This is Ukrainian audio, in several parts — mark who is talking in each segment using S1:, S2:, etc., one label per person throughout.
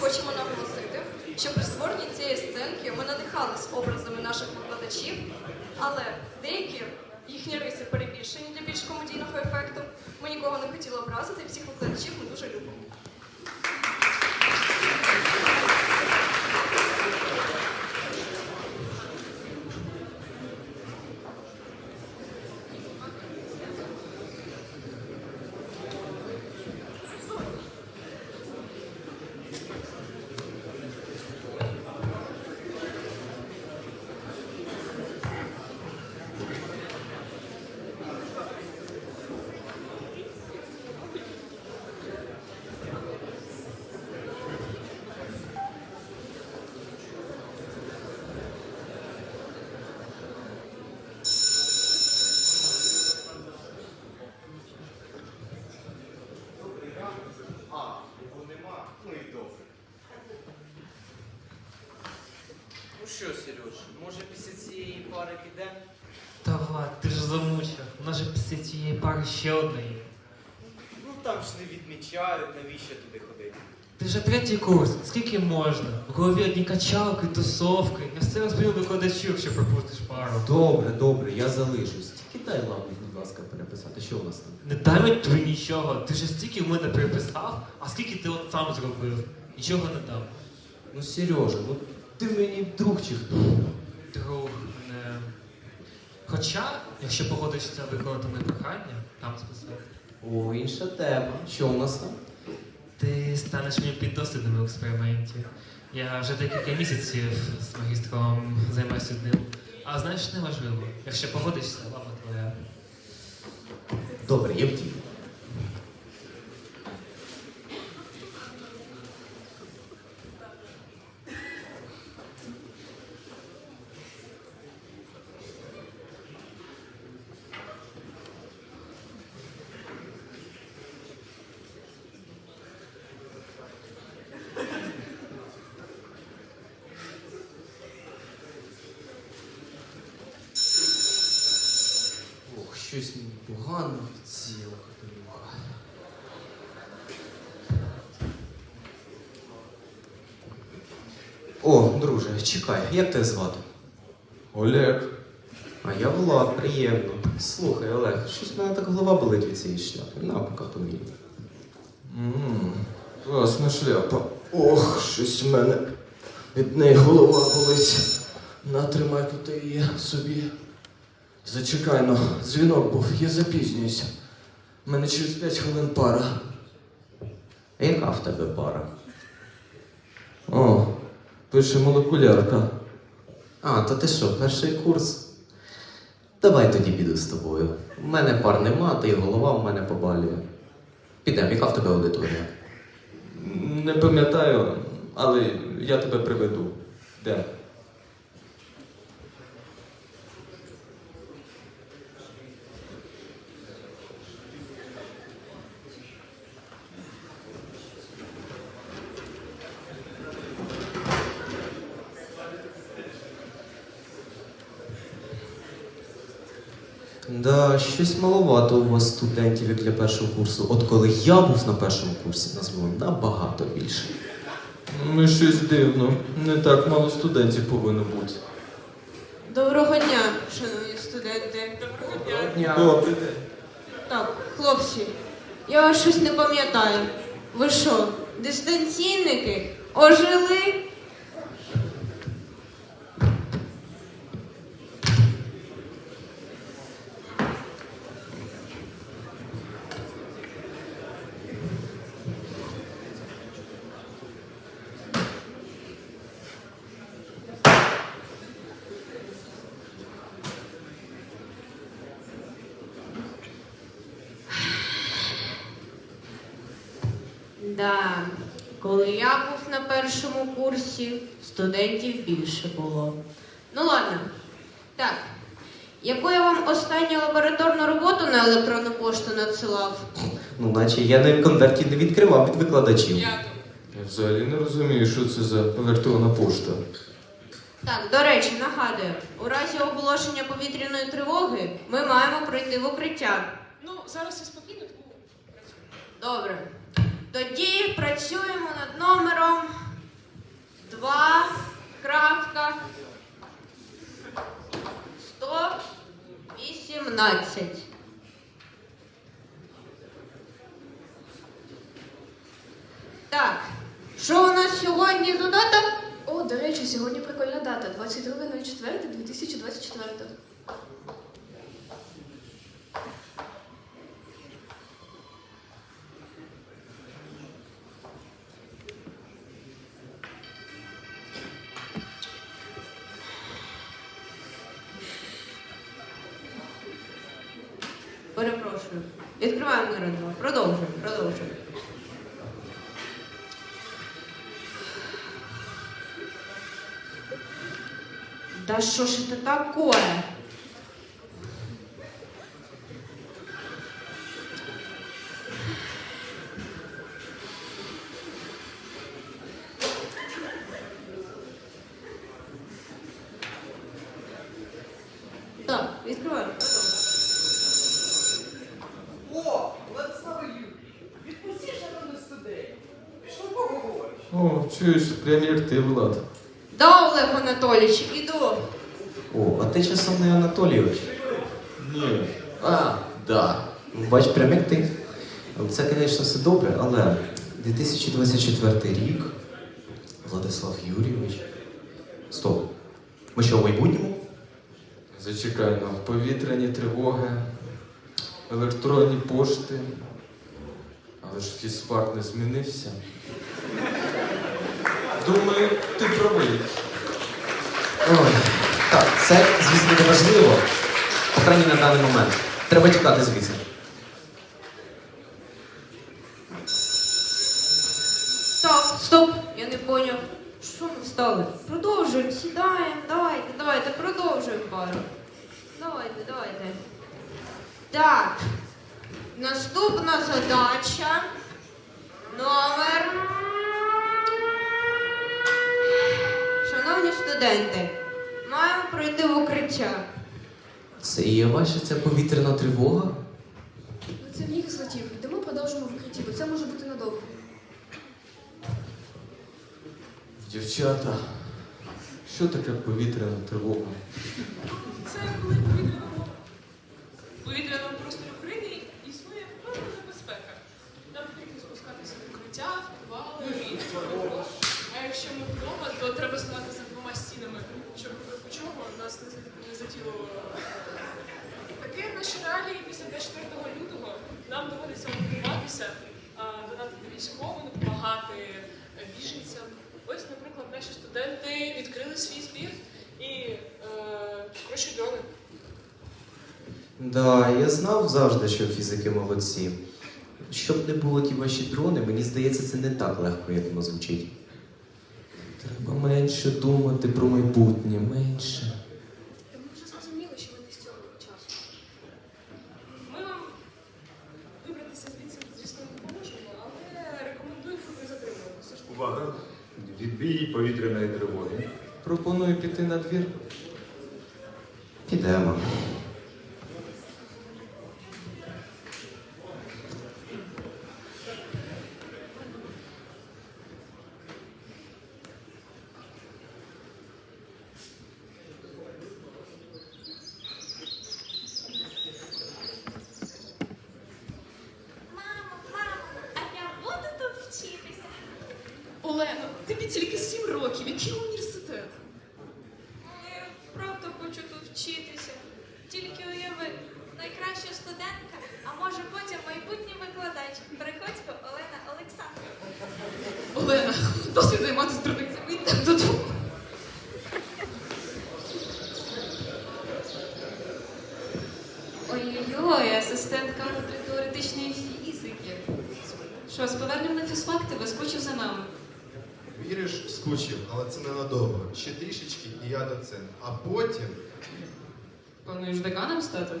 S1: хочемо наголосити, що при створенні цієї сценки ми надихались образами наших викладачів, але деякі їхні риси перебільшені для більш комедійного ефекту. Ми нікого не хотіли образити, всіх викладачів ми дуже любимо.
S2: А, його нема, ну і добре.
S3: Ну що, Сереж, може після цієї пари підемо?
S4: Давай, ти ж замучив. Після цієї пари ще одна є.
S2: Ну там ж не відмічають, навіщо туди ходити.
S4: Ти вже третій курс, скільки можна? В голові одні качалки, тусовки. Я все розповів викладачу, якщо пропустиш пару.
S5: Добре, добре, я залишусь. Тільки дай лапу, будь ласка, переписати. Що у вас там?
S4: Не дай тобі нічого. Ти ж стільки в мене переписав, а скільки ти от сам зробив. Нічого не дав.
S5: Ну, Сережа, ну ти мені друг чи хто?
S4: Друг не. Хоча, якщо погодишся виконати моє прохання, там списати.
S5: О, інша тема. Що у нас там?
S4: Ти станеш мені піддослідним у експерименті. Я вже декілька місяців з магістром займаюся одним. А знаєш, неважливо. Якщо погодишся, лапа твоя.
S5: Добре, я втік. Ох, щось мені погано в друга. О, друже, чекай, як тебе звати? Олег. А я Влад, приємно. Слухай, Олег, щось в мене так голова болить від цієї шляпи. На, покату мені. Ммм, класна шляпа. Ох, щось в мене від неї голова болить. Натримай ти її собі. Зачекай, ну, дзвінок був, я запізнююся. У мене через 5 хвилин пара. Яка в тебе пара? О, пише молекулярка. А, то ти що, перший курс? Давай тоді піду з тобою. У мене пар нема, та й голова в мене побалює. Підемо, яка в тебе аудиторія? Не пам'ятаю, але я тебе приведу. Де? Да, щось маловато у вас студентів як для першого курсу. От коли я був на першому курсі, нас було набагато більше. Ну, щось дивно. Не так мало студентів повинно бути.
S6: Доброго дня, шановні студенти.
S5: Добрий день.
S6: Так, хлопці, я вас щось не пам'ятаю. Ви що, дистанційники? Ожили? Да. Коли я був на першому курсі, студентів більше було. Ну ладно. Так. Яку я вам останню лабораторну роботу на електронну пошту надсилав?
S5: Ну, наче я на конверті не відкривав від викладачів.
S6: Я
S5: Я взагалі не розумію, що це за електронна пошта.
S6: Так, до речі, нагадую, у разі оголошення повітряної тривоги ми маємо пройти в укриття.
S7: Ну, зараз я спокійно, тому
S6: Добре. Тоді працюємо над номером 2 крапка 118. Так, що у нас сьогодні за дата?
S1: О, до речі, сьогодні прикольна дата. 22.04.2024.
S6: Відкриваємо народного. Продовжуємо, продовжуємо. Да що ж це такое?
S5: Чуєш, прям як ти, Влад.
S6: Да, Олег Анатолійович, іду.
S5: О, а ти часом не Анатолійович? Ні. А, да. Бач, прям як ти. Це, звісно, все добре, але 2024 рік. Владислав Юрійович. Стоп. Ми що, в майбутньому?
S7: Зачекай, ну, повітряні тривоги, електронні пошти. Але ж фізфак не змінився. Думаю, ти правий.
S5: Ой, так, це, звісно, не важливо. По крайній на даний момент. Треба тікати звідси.
S6: Стоп, стоп, я не поняв. Що ми встали? Продовжуємо, сідаємо, давайте, давайте, продовжуємо пару. Давайте, давайте. Так. Наступна задача. Номер. Шановні студенти, маємо пройти в укриття.
S5: Це і є ваша ця повітряна тривога?
S1: Ну це мій злетів. Йдемо продовжимо в укритті, бо це може бути надовго.
S7: Дівчата, що таке повітряна тривога?
S8: Це якщо ми вдома, то треба знати за двома стінами, щоб чого нас не за- не заділо. Таке наші реалії після 24 лютого нам доводиться готуватися, донатити військовим, допомагати біженцям. Ось, наприклад, наші студенти відкрили свій збір і е, дрони.
S5: Да, я знав завжди, що фізики молодці. Щоб не було ті ваші дрони, мені здається, це не так легко, як воно звучить.
S7: Менше думати про майбутнє, менше.
S1: Ми вже зрозуміли, що ми не з цього часу.
S8: Ми вам вибратися звідси, звісно, не допоможемо, але рекомендую трохи затримуватися.
S9: Увага! Відбій повітряної тривоги.
S7: Пропоную піти на двір.
S5: Підемо.
S10: Мамо, мамо, а я буду тут вчитися.
S8: Олена, тобі тільки сім років, який університет?
S10: Я правда хочу тут вчитися. Тільки уяви, найкраща студентка, а може потім майбутній викладач. Приходько Олена Олександрівна.
S8: Олена, досить займатися дурницями, йдемо додому.
S11: Ой-ой-ой, асистентка теоретичної фізики. Що, з повернем на фізфакти вискочив за нами.
S12: Віриш, скучив, але це ненадовго. Ще трішечки і я доцент. А потім.
S11: Плануєш деканом стати?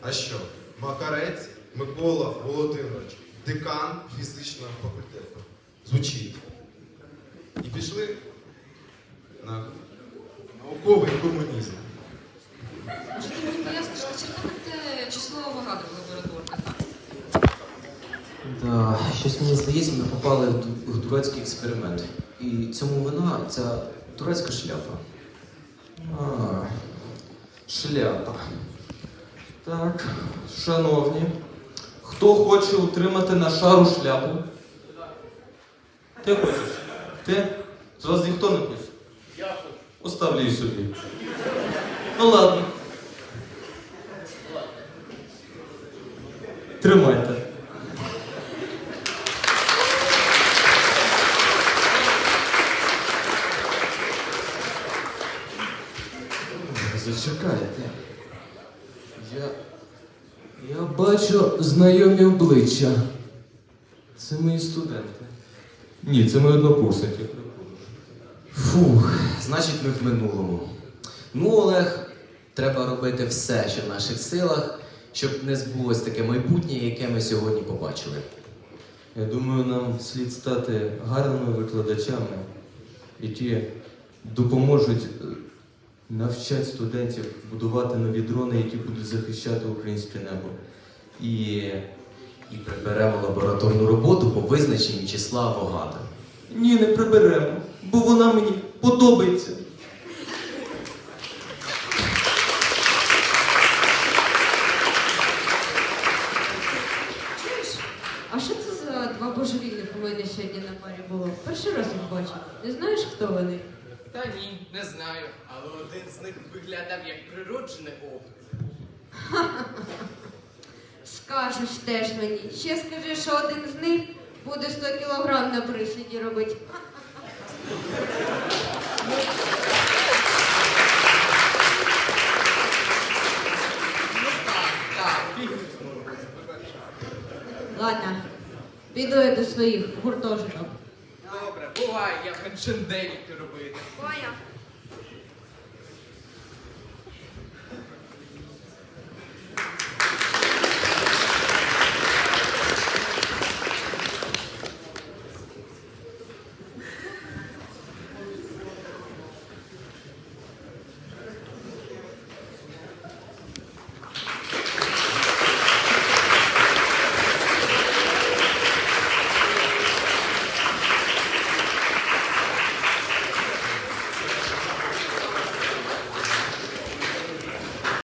S12: А що? Макарець Микола Володимирович, декан фізичного факультету. Звучить. І пішли на науковий комунізм.
S11: Може, ти мені поясниш, на червоне те число вагадок лабораторних?
S5: Да, щось мені здається, ми попали в дурацький експеримент. І цьому вина ця Турецька шляпа.
S7: А, шляпа. Так, шановні, хто хоче утримати на шару шляпу? Ти хочеш? Ти? З вас ніхто не хоче?
S2: Я хочу.
S7: Оставлю її собі. Ну ладно. Тримайте. Зачекайте. Я. Я бачу знайомі обличчя. Це мої студенти. Ні, це мої однокурсники.
S5: Фух, значить, ми в минулому. Ну, Олег, треба робити все, що в наших силах, щоб не збулось таке майбутнє, яке ми сьогодні побачили.
S7: Я думаю, нам слід стати гарними викладачами, які допоможуть навчати студентів будувати нові дрони, які будуть захищати українське небо.
S5: І, і приберемо лабораторну роботу по визначенню числа Авогада.
S7: Ні, не приберемо, бо вона мені подобається.
S6: Чуєш? А що це за два божевільних у мене сьогодні на парі було? Перший раз їх бачу. Не знаєш, хто вони?
S3: Та ні, не знаю. Але один з них виглядав як природжений образ.
S6: Скажеш теж мені. Ще скажи, що один з них буде 100 кілограм на присіді робити.
S3: Ну Так,
S6: Ладно, піду я до своїх гуртожиток.
S3: Добре, бувай, я хоч шенделіки робити.
S6: Поняв.